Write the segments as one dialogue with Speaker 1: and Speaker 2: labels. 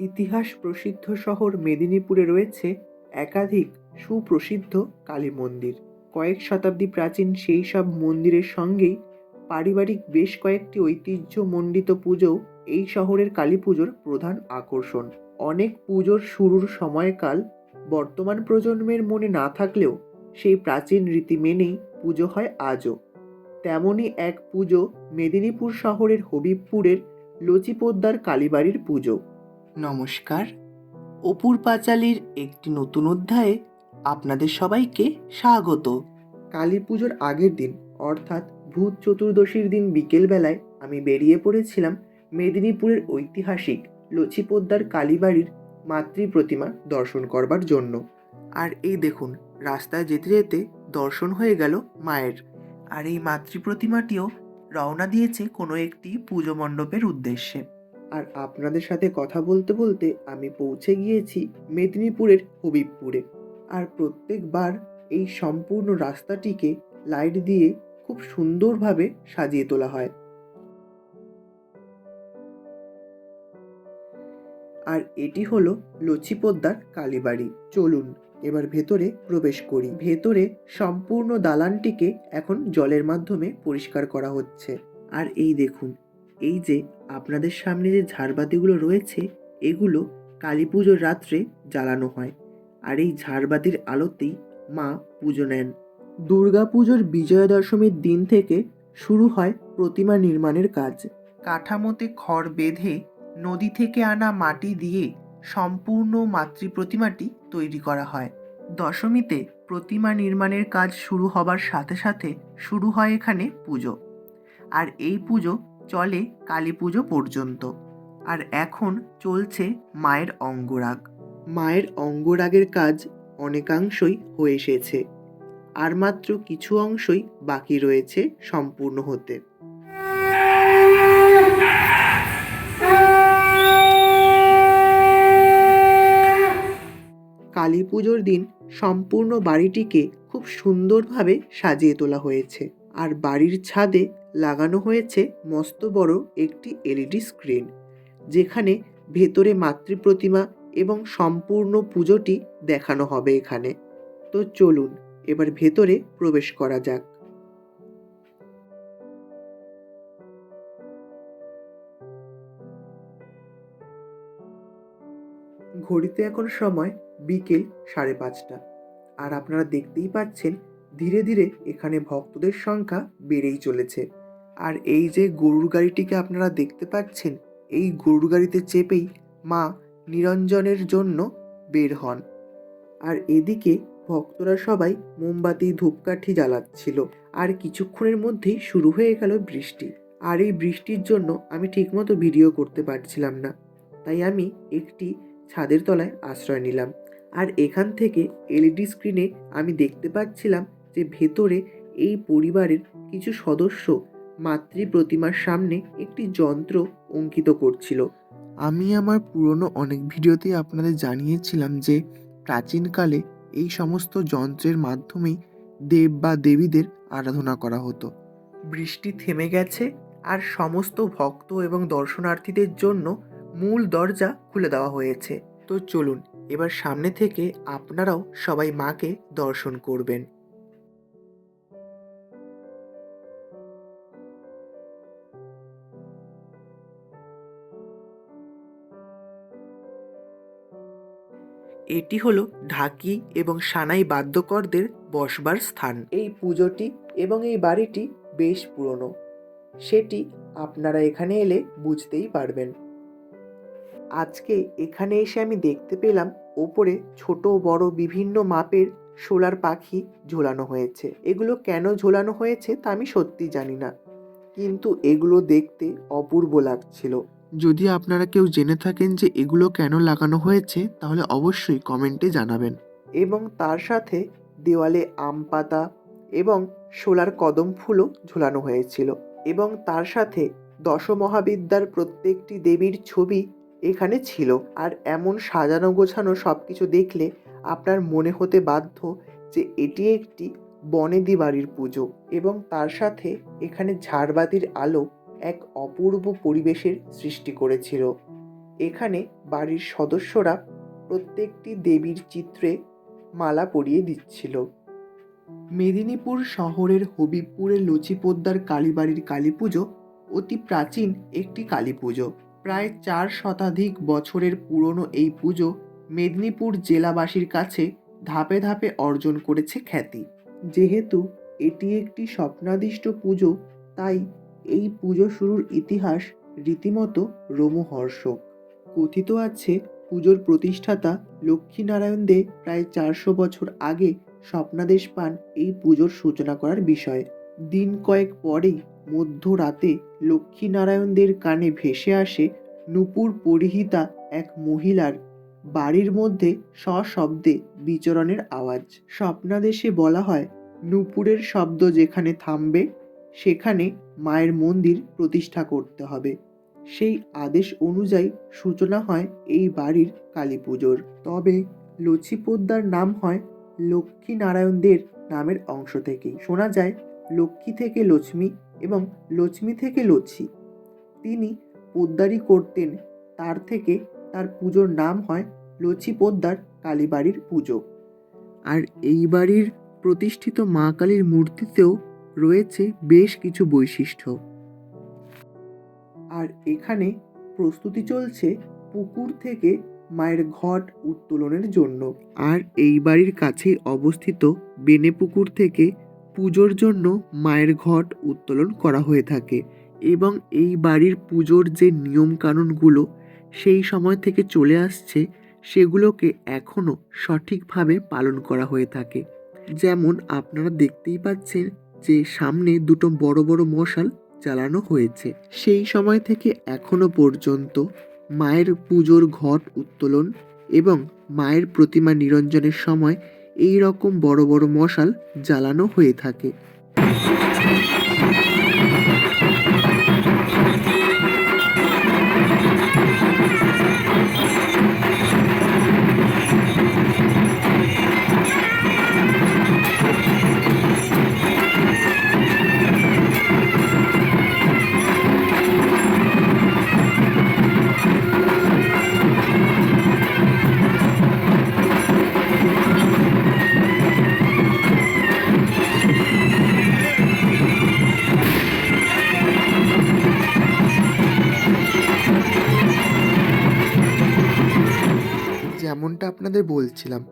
Speaker 1: ইতিহাস প্রসিদ্ধ শহর মেদিনীপুরে রয়েছে একাধিক সুপ্রসিদ্ধ কালী মন্দির। কয়েক শতাব্দী প্রাচীন সেই সব মন্দিরের সঙ্গেই পারিবারিক বেশ কয়েকটি ঐতিহ্যমণ্ডিত পুজোও এই শহরের কালী পুজোর প্রধান আকর্ষণ। অনেক পুজোর শুরুর সময়কাল বর্তমান প্রজন্মের মনে না থাকলেও সেই প্রাচীন রীতি মেনেই পুজো হয় আজও। তেমনই এক পুজো মেদিনীপুর শহরের হবিবপুরের লচিপোদ্দার কালীবাড়ির পুজো। নমস্কার। অপুর পাঁচালীর একটি নতুন অধ্যায়ে আপনাদের সবাইকে স্বাগত। কালী পুজোর আগের দিন, অর্থাৎ ভূত চতুর্দশীর দিন বিকেলবেলায়, আমি বেরিয়ে পড়েছিলাম মেদিনীপুরের ঐতিহাসিক লচিপোদ্দার কালীবাড়ির মাতৃ প্রতিমা দর্শন করবার জন্য। আর এই দেখুন, রাস্তায় যেতে যেতে দর্শন হয়ে গেল মায়ের। আর এই মাতৃ প্রতিমাটিও রওনা দিয়েছে কোনো একটি পুজো মণ্ডপের উদ্দেশ্যে। আর আপনাদের সাথে কথা বলতে বলতে আমি পৌঁছে গিয়েছি মেদিনীপুরের হবিবপুরে। আর প্রত্যেকবার এই সম্পূর্ণ রাস্তাটিকে লাইট দিয়ে খুব সুন্দরভাবে সাজিয়ে তোলা হয়। আর এটি হলো লচিপোদ্দার কালীবাড়ি। চলুন এবার ভেতরে প্রবেশ করি। ভেতরে সম্পূর্ণ দালানটিকে এখন জলের মাধ্যমে পরিষ্কার করা হচ্ছে। আর এই দেখুন এই যে আপনাদের সামনে যে ঝাড়বাতিগুলো রয়েছে, এগুলো কালী পুজোর রাত্রে জ্বালানো হয়। আর এই ঝাড়বাতির আলোতেই মা পুজো নেন। দুর্গা পুজোর বিজয়া দশমীর দিন থেকে শুরু হয় প্রতিমা নির্মাণের কাজ। কাঠামোতে খড় বেঁধে নদী থেকে আনা মাটি দিয়ে সম্পূর্ণ মাতৃ প্রতিমাটি তৈরি করা হয়। দশমীতে প্রতিমা নির্মাণের কাজ শুরু হবার সাথে সাথে শুরু হয় এখানে পুজো। আর এই পুজো চলে কালী পুজো পর্যন্ত। আর এখন চলছে মায়ের অঙ্গরাগ। মায়ের অঙ্গরাগের কাজ অনেকাংশই হয়ে এসেছে। আর মাত্র কিছু অংশই বাকি রয়েছে সম্পূর্ণ হতে। কালী পুজোর দিন সম্পূর্ণ বাড়িটিকে খুব সুন্দরভাবে সাজিয়ে তোলা হয়েছে। আর বাড়ির ছাদে লাগানো হয়েছে মস্ত বড় একটি এলইডি স্ক্রিন, যেখানে ভেতরে মাতৃ প্রতিমা এবং সম্পূর্ণ পুজোটি দেখানো হবে এখানে। তো চলুন, এবার ভেতরে প্রবেশ করা যাক। ঘড়িতে এখন সময় বিকেল সাড়ে পাঁচটা, আর আপনারা দেখতেই পাচ্ছেন ধীরে ধীরে এখানে ভক্তদের সংখ্যা বেড়েই চলেছে। আর এই যে গরুর গাড়িটিকে আপনারা দেখতে পাচ্ছেন, এই গরুর গাড়িতে চেপেই মা নিরঞ্জনের জন্য বের হন। আর এদিকে ভক্তরা সবাই মোমবাতি, ধূপকাঠি জ্বালাচ্ছিল। আর কিছুক্ষণের মধ্যেই শুরু হয়ে গেল বৃষ্টি। আর এই বৃষ্টির জন্য আমি ঠিকমতো ভিডিও করতে পারছিলাম না। তাই আমি একটি ছাদের তলায় আশ্রয় নিলাম। আর এখান থেকে এলইডি স্ক্রিনে আমি দেখতে পাচ্ছিলাম যে ভেতরে এই পরিবারের কিছু সদস্য মাতৃ প্রতিমার সামনে একটি যন্ত্র অঙ্কিত করছিল। আমি আমার পুরনো অনেক ভিডিওতেই আপনাদের জানিয়েছিলাম যে প্রাচীনকালে এই সমস্ত যন্ত্রের মাধ্যমেই দেব বা দেবীদের আরাধনা করা হতো। বৃষ্টি থেমে গেছে আর সমস্ত ভক্ত এবং দর্শনার্থীদের জন্য মূল দরজা খুলে দেওয়া হয়েছে। তো চলুন, এবার সামনে থেকে আপনারাও সবাই মাকে দর্শন করবেন। এটি হলো ঢাকি এবং সানাই বাদ্যকরদের বসবার স্থান। এই পুজোটি এবং এই বাড়িটি বেশ পুরনো। সেটি আপনারা এখানে এলে বুঝতেই পারবেন। আজকে এখানে এসে আমি দেখতে পেলাম ওপরে ছোট, বড় বিভিন্ন মাপের সোলার পাখি ঝোলানো হয়েছে। এগুলো কেন ঝোলানো হয়েছে তা আমি সত্যি জানি না। কিন্তু এগুলো দেখতে অপূর্ব লাগছিল। যদি আপনারা কেউ জেনে থাকেন যে এগুলো কেন লাগানো হয়েছে, তাহলে অবশ্যই কমেন্টে জানাবেন। এবং তার সাথে দেওয়ালে আম পাতা এবং সোলার কদম ফুলও ঝোলানো হয়েছিল। এবং তার সাথে দশমহাবিদ্যার প্রত্যেকটি দেবীর ছবি এখানে ছিল। আর এমন সাজানো গোছানো সব কিছু দেখলে আপনার মনে হতে বাধ্য যে এটি একটি বনেদি বাড়ির পুজো। এবং তার সাথে এখানে ঝাড়বাতির আলো এক অপূর্ব পরিবেশের সৃষ্টি করেছিল। এখানে বাড়ির সদস্যরা প্রত্যেকটি দেবীর চিত্রে মালা পরিয়ে দিচ্ছিল। মেদিনীপুর শহরের হবিবপুরের লচিপোদ্দার কালীবাড়ির কালী পুজো অতি প্রাচীন একটি কালী পুজো প্রায় চার শতাধিক বছরের পুরনো এই পুজো মেদিনীপুর জেলাবাসীর কাছে ধাপে ধাপে অর্জন করেছে খ্যাতি। যেহেতু এটি একটি স্বপ্নাদিষ্ট পুজো, তাই এই পুজো শুরুর ইতিহাস রীতিমতো রোমহর্ষক। কথিত আছে, পুজোর প্রতিষ্ঠাতা লক্ষ্মীনারায়ণ দে প্রায় চারশো বছর আগে স্বপ্নাদেশ পান এই পুজোর সূচনা করার বিষয়ে। দিন কয়েক পরেই মধ্যরাতে লক্ষ্মীনারায়ণদের কানে ভেসে আসে নূপুর পরিহিতা এক মহিলার বাড়ির মধ্যে সশব্দে বিচরণের আওয়াজ। স্বপ্নাদেশে বলা হয়, নূপুরের শব্দ যেখানে থামবে সেখানে মায়ের মন্দির প্রতিষ্ঠা করতে হবে। সেই আদেশ অনুযায়ী সূচনা হয় এই বাড়ির কালী পুজোর। তবে লক্ষ্মীপোদ্দার নাম হয় লক্ষ্মী নারায়ণদের নামের অংশ থেকেই। শোনা যায়, লক্ষ্মী থেকে লক্ষ্মী এবং লক্ষ্মী থেকে লচ্ছি তিনি পোদ্দারি করতেন, তার থেকে তার পুজোর নাম হয় লক্ষ্মী পোদ্দার কালীবাড়ির পুজো। আর এই বাড়ির প্রতিষ্ঠিত মা কালীর মূর্তিতেও রয়েছে বেশ কিছু বৈশিষ্ট্য। আর এখানে প্রস্তুতি চলছে পুকুর থেকে মায়ের ঘট উত্তোলনের জন্য। আর এই বাড়ির কাছেই অবস্থিত বেনে পুকুর থেকে পুজোর জন্য মায়ের ঘট উত্তোলন করা হয়ে থাকে এবং এই বাড়ির পুজোর যে নিয়মকানুনগুলো সেই সময় থেকে চলে আসছে সেগুলোকে এখনও সঠিকভাবে পালন করা হয়ে থাকে। যেমন আপনারা দেখতেই পাচ্ছেন যে সামনে দুটো বড় বড় মশাল চালানো হয়েছে। সেই সময় থেকে এখনও পর্যন্ত মায়ের পুজোর ঘট উত্তোলন এবং মায়ের প্রতিমা নিরঞ্জনের সময় এই রকম বড় বড় মশাল জ্বালানো হয়ে থাকে। আপনাদের বলছিলাম,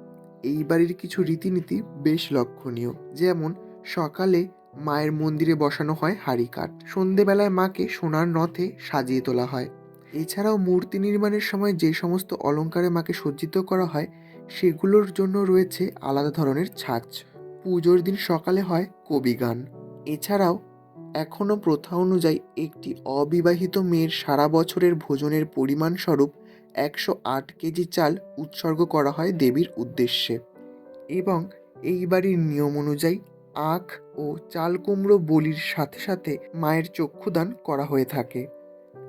Speaker 1: এই বাড়ির কিছু রীতিনীতি বেশ লক্ষণীয়। যেমন, সকালে মায়ের মন্দিরে বসানো হয় হাড়ি কাঠ। সন্ধেবেলায় মাকে সোনার নথে সাজিয়ে তোলা হয়। এছাড়াও মূর্তি নির্মাণের সময় যে সমস্ত অলঙ্কারে মাকে সজ্জিত করা হয়, সেগুলোর জন্য রয়েছে আলাদা ধরনের ছাঁচ। পুজোর দিন সকালে হয় কবি গান। এছাড়াও, এখনও প্রথা অনুযায়ী একটি অবিবাহিত মেয়ের সারা বছরের ভোজনের পরিমাণ স্বরূপ একশো আট কেজি চাল উৎসর্গ করা হয় দেবীর উদ্দেশ্যে এবং এই বাড়ির নিয়ম অনুযায়ী আখ ও চাল কুমড়ো বলির সাথে সাথে মায়ের চক্ষুদান করা হয়ে থাকে।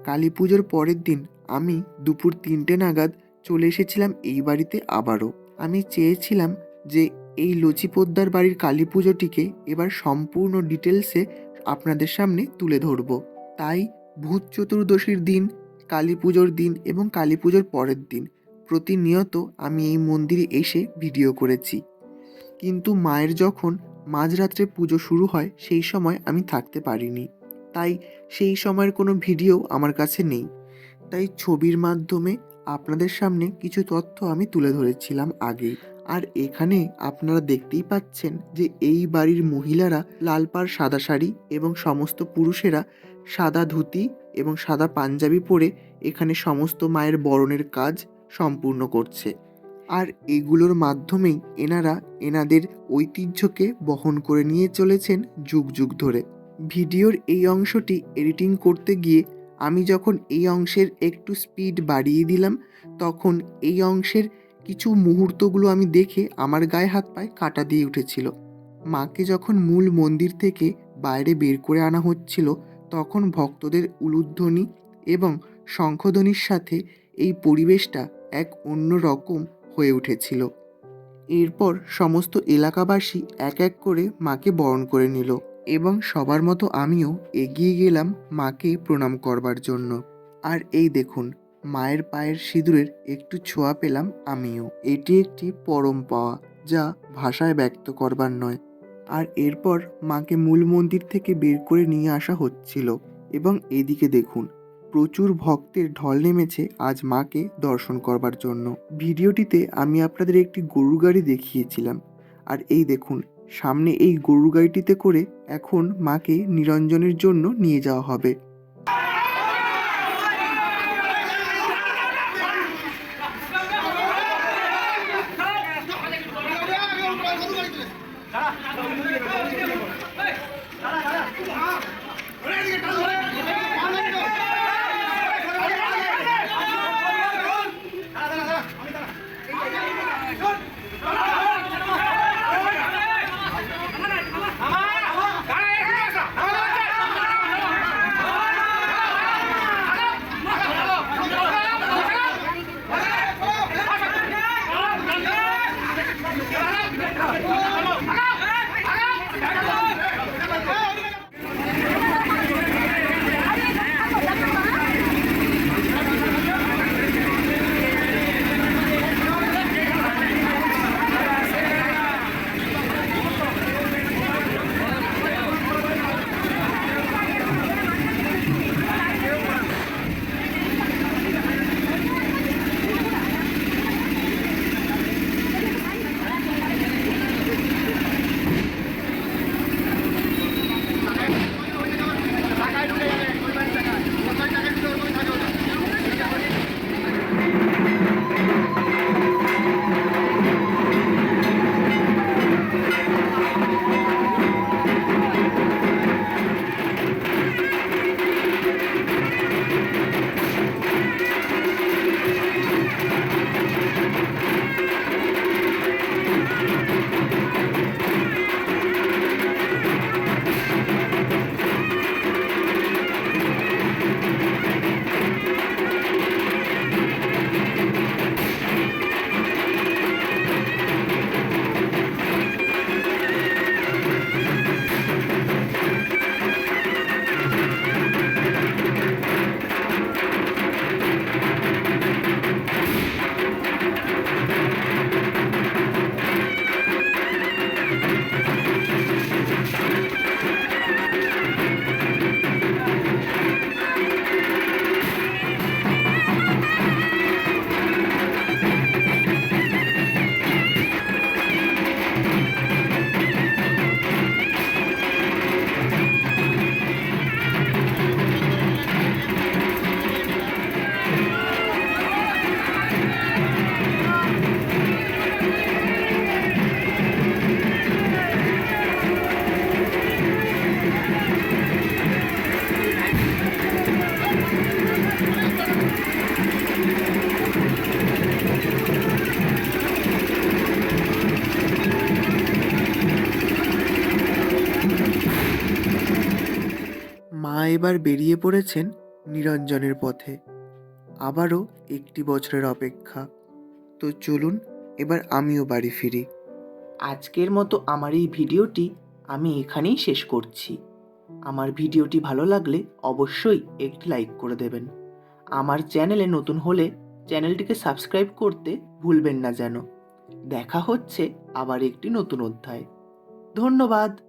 Speaker 1: কালী পুজোর পরের দিন আমি দুপুর তিনটে নাগাদ চলে এসেছিলাম এই বাড়িতে আবারও। আমি চেয়েছিলাম যে এই লচিপোদ্দার বাড়ির কালী পুজোটিকে এবার সম্পূর্ণ ডিটেলসে আপনাদের সামনে তুলে ধরব। তাই ভূত চতুর্দশীর দিন কালী পুজোর দিন এবং কালী পুজোর পরের দিন। প্রতিনিয়ত আমি এই মন্দিরে এসে ভিডিও করেছি। কিন্তু মায়ের যখন মাঝরাত্রে পুজো শুরু হয়, সেই সময় আমি থাকতে পারিনি। তাই সেই সময়ের কোনো ভিডিও আমার কাছে নেই। তাই ছবির মাধ্যমে আপনাদের সামনে কিছু তথ্য আমি তুলে ধরেছিলাম আগে আর এখানে আপনারা দেখতেই পাচ্ছেন যে এই বাড়ির মহিলারা লাল পাড়, সাদা শাড়ি এবং সমস্ত পুরুষেরা সাদা ধুতি এবং সাদা পাঞ্জাবি পরে এখানে সমস্ত মায়ের বরণের কাজ সম্পূর্ণ করছে। আর এগুলোর মাধ্যমেই এনারা এনাদের ঐতিহ্যকে বহন করে নিয়ে চলেছেন যুগ যুগ ধরে। ভিডিওর এই অংশটি এডিটিং করতে গিয়ে আমি যখন এই অংশের একটু স্পিড বাড়িয়ে দিলাম, তখন এই অংশের কিছু মুহূর্তগুলো আমি দেখে আমার গায়ে হাত পায়ে কাটা দিয়ে উঠেছিল। মাকে যখন মূল মন্দির থেকে বাইরে বের করে আনা হচ্ছিল তখন ভক্তদের উলুধ্বনি এবং শঙ্খধ্বনির সাথে এই পরিবেশটা এক অন্য রকম হয়ে উঠেছিল। এরপর সমস্ত এলাকাবাসী এক এক করে মাকে বরণ করে নিল এবং সবার মতো আমিও এগিয়ে গেলাম মাকে প্রণাম করবার জন্য। আর এই দেখুন, মায়ের পায়ের সিঁদুরের একটু ছোঁয়া পেলাম আমিও। এটি একটি পরম পাওয়া যা ভাষায় ব্যক্ত করবার নয়। আর এরপর মাকে মূল মন্দির থেকে বের করে নিয়ে আসা হচ্ছিল। এবং এদিকে দেখুন, প্রচুর ভক্তের ঢল নেমেছে আজ মাকে দর্শন করবার জন্য। ভিডিওটিতে আমি আপনাদের একটি গরু গাড়ি দেখিয়েছিলাম। আর এই দেখুন, সামনে এই গরু গাড়িটিতে করে এখন মাকে নিরঞ্জনের জন্য নিয়ে যাওয়া হবে। এবার বেরিয়ে পড়েছেন নিরঞ্জনের পথে। আবারও একটি বছরের অপেক্ষা। তো চলুন, এবার আমিও বাড়ি ফিরি। আজকের মতো আমার এই ভিডিওটি আমি এখানেই শেষ করছি। আমার ভিডিওটি ভালো লাগলে অবশ্যই একটি লাইক করে দেবেন। আমার চ্যানেলে নতুন হলে চ্যানেলটিকে সাবস্ক্রাইব করতে ভুলবেন না যেন। দেখা হচ্ছে আবার একটি নতুন অধ্যায়। ধন্যবাদ।